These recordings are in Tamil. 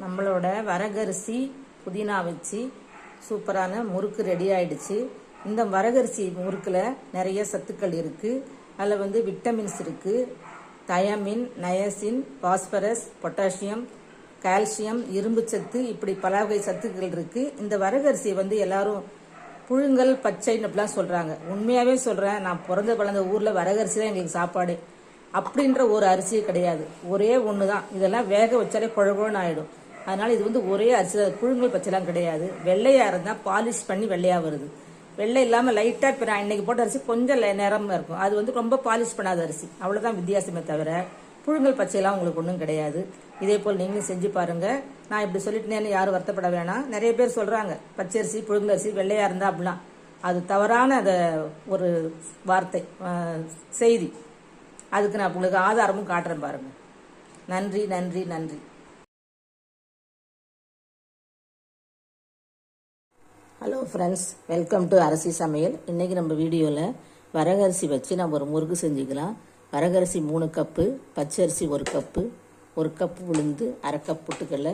நம்மளோட வரகரிசி புதினா வச்சு சூப்பரான முறுக்கு ரெடி ஆயிடுச்சு. இந்த வரகரிசி முறுக்கில் நிறைய சத்துக்கள் இருக்குது அதில் வந்து விட்டமின்ஸ் இருக்குது thiamine niacin phosphorus potassium calcium இரும்பு சத்து இப்படி பல வகை சத்துக்கள் இருக்குது இந்த வரகரிசியை வந்து எல்லாரும் புழுங்கல் பச்சைன்னு அப்படிலாம் சொல்கிறாங்க உண்மையாகவே சொல்கிறேன் நான் பிறந்த பிறந்த ஊரில் வரகரிசி தான் எங்களுக்கு சாப்பாடு. அப்படின்ற ஒரு அரிசியே கிடையாது. ஒரே ஒன்று தான் இதெல்லாம் வேக வச்சாலே குழகுழன்னு ஆகிடும் அதனால் இது வந்து ஒரே அரிசி புழுங்கல் பச்சைலாம் கிடையாது. வெள்ளையாக இருந்தால் பாலிஷ் பண்ணி வெள்ளையாக வருது. வெள்ளை இல்லாமல் லைட்டாக இப்போ நான் இன்றைக்கி போட்ட அரிசி கொஞ்சம் ல- இருக்கும். அது வந்து ரொம்ப பாலிஷ் பண்ணாத அரிசி. அவ்வளோதான் வித்தியாசமே தவிர புழுங்கல் பச்சையெல்லாம் உங்களுக்கு ஒன்றும் கிடையாது. இதே போல் நீங்களும் செஞ்சு பாருங்கள் நான் இப்படி சொல்லிட்டேன்னு யாரும் வருத்தப்பட வேணாம். நிறைய பேர் சொல்றாங்க பச்சரிசி புழுங்கல் அரிசி வெள்ளையாக இருந்தால் அப்படிலாம். அது தவறான அதை ஒரு வார்த்தை செய்தி. அதுக்கு நான் உங்களுக்கு ஆதாரமும் காட்டுறேன் பாருங்கள் நன்றி நன்றி நன்றி. Hello friends welcome to Arasi Samayal இன்றைக்கி நம்ம வீடியோவில் வரகரிசி வச்சு நம்ம ஒரு முறுக்கு செஞ்சுக்கலாம். வரகரிசி மூணு கப்பு பச்சரிசி ஒரு கப்பு ஒரு கப்பு உளுந்து அரை கப் புட்டுக்கடலை.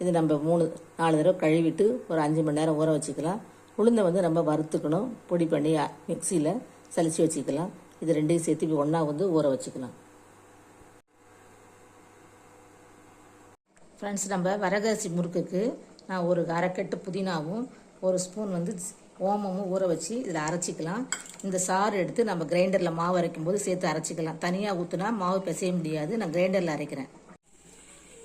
இது நம்ம மூணு நாலு தடவை கழுவிட்டு ஒரு அஞ்சு மணி நேரம் ஊற வச்சுக்கலாம். உளுந்தை வந்து நம்ம வறுத்துக்கணும். பொடி பண்ணி மிக்சியில் சலிச்சு வச்சுக்கலாம். இது ரெண்டையும் சேர்த்து ஒன்றா வந்து ஊற வச்சுக்கலாம். ஃப்ரெண்ட்ஸ் நம்ம வரகரிசி முறுக்குக்கு நான் ஒரு அரைக்கட்டு புதினாவும் ஒரு ஸ்பூன் வந்து ஓமமும் ஊற வச்சு இதில் அரைச்சிக்கலாம். இந்த சாறு எடுத்து நம்ம கிரைண்டரில் மாவு அரைக்கும் போது சேர்த்து அரைச்சிக்கலாம். தனியாக ஊற்றுனா மாவு பிசைய முடியாது. நான் கிரைண்டரில் அரைக்கிறேன்.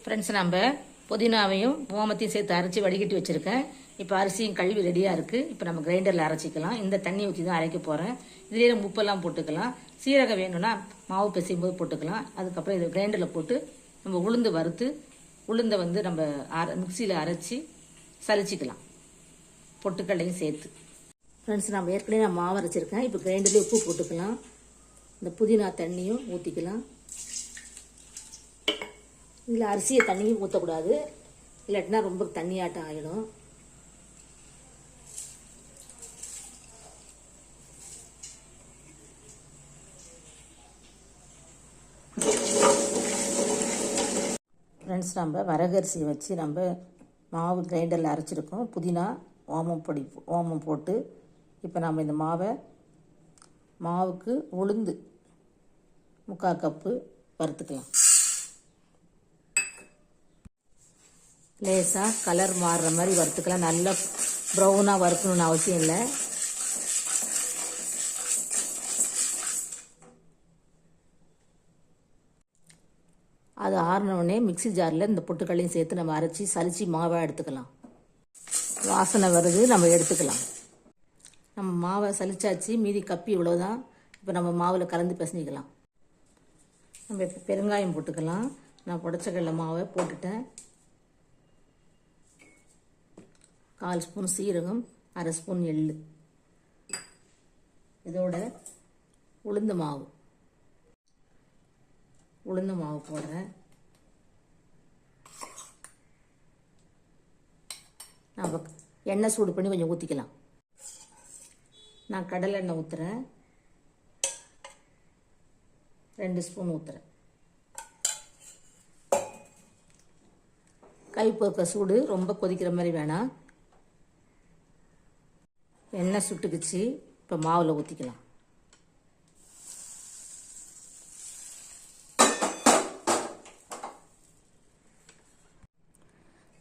ஃப்ரெண்ட்ஸ் நம்ம புதினாவையும் ஓமத்தையும் சேர்த்து அரைச்சி வடிகட்டி வச்சுருக்கேன். இப்போ அரிசியும் கழுவி ரெடியாக இருக்குது இப்போ நம்ம கிரைண்டரில் அரைச்சிக்கலாம். இந்த தண்ணி ஊற்றி தான் அரைக்க போகிறேன் இதிலே நம்ம உப்பெல்லாம் போட்டுக்கலாம். சீரகம் வேணும்னா மாவு பிசையும் போது போட்டுக்கலாம். அதுக்கப்புறம் இதை கிரைண்டரில் போட்டு நம்ம உளுந்து வறுத்து உளுந்தை வந்து நம்ம அர மிக்சியில் அரைச்சி சலிச்சிக்கலாம். பொட்டுக்கடலையும் சேர்த்து. ஃப்ரெண்ட்ஸ் நம்ம ஏற்கனவே நான் மாவு அரைச்சிருக்கேன். இப்போ கிரைண்டர்லேயே உப்பு போட்டுக்கலாம். இந்த புதினா தண்ணியும் ஊற்றிக்கலாம் இதில் அரிசியை தண்ணியும் ஊற்றக்கூடாது இல்லாட்டினா ரொம்ப தண்ணியாட்டம் ஆகிடும் ஃப்ரெண்ட்ஸ் நம்ம வரகரிசி வச்சு நம்ம மாவு கிரைண்டரில் அரைச்சிருக்கோம். புதினா ஓமம் பொடி ஓமம் போட்டு இப்போ நம்ம இந்த மாவை மாவுக்கு உளுந்து முக்கால் கப்பு வறுத்துக்கலாம். லேசாக கலர் மாறுற மாதிரி வறுத்துக்கலாம். நல்லா ப்ரௌனாக வறுக்கணும்னு அவசியம் இல்லை. அது ஆறினவுடனே மிக்ஸி ஜாரில் இந்த பொட்டுக்களையும் சேர்த்து நம்ம அரைச்சி சலிச்சு மாவாக எடுத்துக்கலாம். வாசனை வருது நம்ம எடுத்துக்கலாம். நம்ம மாவை சலிச்சாச்சு மீதி கப்பி இவ்வளோதான் இப்போ நம்ம மாவில் கலந்து பிசைஞ்சிக்கலாம் நம்ம இப்போ பெருங்காயம் போட்டுக்கலாம். நான் புடச்சக்கடல மாவை போட்டுட்டேன். கால் ஸ்பூன் சீரகம் அரை ஸ்பூன் எள் இதோட உளுந்து மாவு. உளுந்து மாவு போடுறேன். நம்ம எண்ணெய் சூடு பண்ணி கொஞ்சம் ஊற்றிக்கலாம் நான் கடலை எண்ணெய் ஊற்றுறேன் ரெண்டு ஸ்பூன் ஊற்றுறேன் கை சூடு ரொம்ப கொதிக்கிற மாதிரி வேணாம். எண்ணெய் சுட்டுக்குச்சு. இப்போ மாவில் ஊற்றிக்கலாம்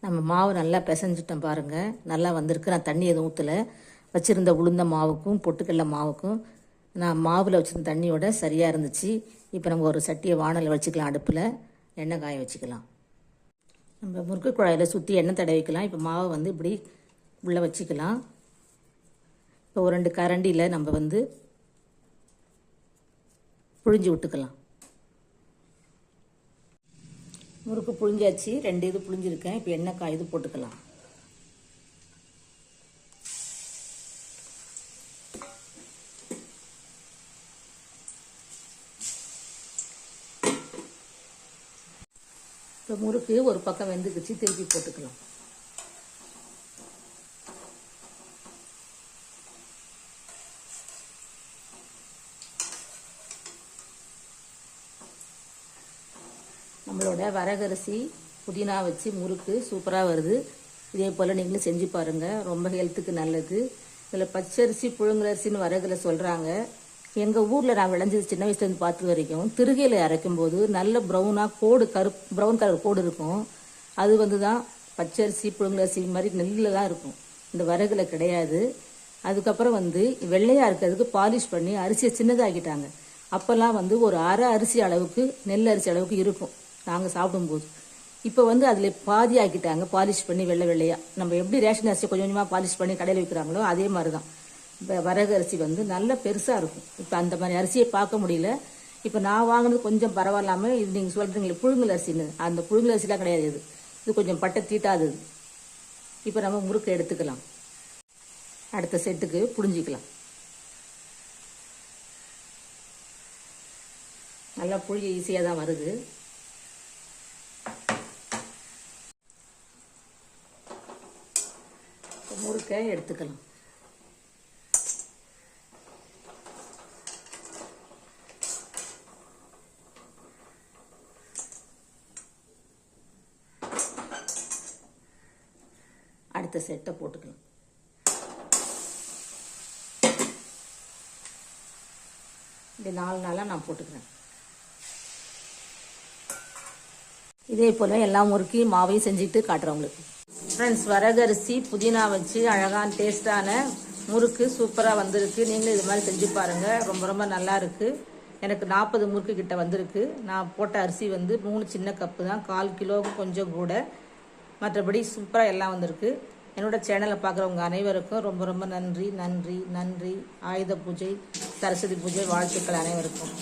நம்ம மாவு நல்லா பிசைஞ்சிட்டோம் பாருங்கள் நல்லா வந்திருக்கு. நான் தண்ணி எதுவும் ஊற்றலை வச்சுருந்த உளுந்த மாவுக்கும் பொட்டுக்கடலை மாவுக்கும் நான் மாவில் வச்சுருந்த தண்ணியோட சரியாக இருந்துச்சு. இப்போ நம்ம ஒரு சட்டியை வானல் வச்சுக்கலாம் அடுப்பில். எண்ணெய் காய வச்சுக்கலாம். நம்ம முறுக்கு குழாயில் சுற்றி எண்ணெய் தடவிக்கலாம். இப்போ மாவை வந்து இப்படி உள்ளே வச்சுக்கலாம். இப்போ ஒரு ரெண்டு கரண்டியில் நம்ம வந்து புழிஞ்சு விட்டுக்கலாம். முறுக்கு புழிஞ்சாச்சு ரெண்டு இது புழிஞ்சிருக்கேன். இப்போ எண்ணெய் இது போட்டுக்கலாம். இப்போ முறுக்கு ஒரு பக்கம் வெந்துக்குச்சு திருப்பி போட்டுக்கலாம். நம்மளோட வரகரிசி புதினா வச்சு முறுக்கு சூப்பராக வருது. இதே போல் நீங்களும் செஞ்சு பாருங்கள் ரொம்ப ஹெல்த்துக்கு நல்லது. இதில் பச்சரிசி புழுங்கலரிசின்னு வரகுல சொல்கிறாங்க எங்கள் ஊரில் நான் விளைஞ்சது சின்ன வயசுலேருந்து பார்த்து வரைக்கும் திருகையில் அரைக்கும் போது நல்ல ப்ரௌனாக கோடு கருப் ப்ரௌன் கலர் கோடு இருக்கும். அது வந்து தான் பச்சரிசி புழுங்கலரிசி மாதிரி நெல்லில் தான் இருக்கும். இந்த வரகுல கிடையாது. அதுக்கப்புறம் வந்து வெள்ளையாக இருக்கிறதுக்கு பாலிஷ் பண்ணி அரிசியை சின்னதாகிட்டாங்க அப்போல்லாம் வந்து ஒரு அரை அரிசி அளவுக்கு நெல் அரிசி அளவுக்கு இருக்கும். நாங்கள் சாப்பிடும்போது. இப்போ வந்து அதில் பாதி ஆக்கிட்டாங்க பாலிஷ் பண்ணி வெள்ளை வெள்ளையாக நம்ம எப்படி ரேஷன் அரிசி கொஞ்சம் கொஞ்சமாக பாலிஷ் பண்ணி கடையில் விற்கிறாங்களோ அதே மாதிரி தான் இப்போ வரகு அரிசி வந்து நல்ல பெருசாக இருக்கும். இப்போ அந்த மாதிரி அரிசியை பார்க்க முடியல. இப்போ நான் வாங்கினது கொஞ்சம் பரவாயில்லாமல் இது நீங்கள் சொல்கிறீங்களே புழுங்கல் அரிசின்னு. அந்த புழுங்கல் அரிசிலாம் கிடையாது இது. இது கொஞ்சம் பட்டை தீட்டாதது இப்போ நம்ம முறுக்கு எடுத்துக்கலாம். அடுத்த செட்டுக்கு புழிஞ்சிக்கலாம். நல்லா புழிய ஈஸியாக தான் வருது. இப்ப எடுத்துக்கலாம். அடுத்த செட்டை போட்டுக்கலாம். இப்படி நாலு நாளாக நான் போட்டுக்கிறேன். இதே போல் எல்லா முறுக்கி மாவையும் செஞ்சுட்டு காட்டுறேன் உங்களுக்கு. ஃப்ரெண்ட்ஸ் வரகரிசி புதினா வச்சு அழகான டேஸ்டான முறுக்கு சூப்பராக வந்திருக்கு. நீங்களும் இது மாதிரி செஞ்சு பாருங்கள் ரொம்ப ரொம்ப நல்லா இருக்குது எனக்கு நாற்பது முறுக்கு கிட்ட வந்திருக்கு. நான் போட்ட அரிசி வந்து மூணு சின்ன கப்பு தான். கால் கிலோவுக்கு கொஞ்சம் கூட. மற்றபடி சூப்பராக எல்லாம் வந்திருக்கு. என்னோட சேனலை பார்க்குறவங்க அனைவருக்கும் ரொம்ப ரொம்ப நன்றி நன்றி நன்றி. ஆயுத பூஜை சரஸ்வதி பூஜை வாழ்த்துக்கள் அனைவருக்கும்.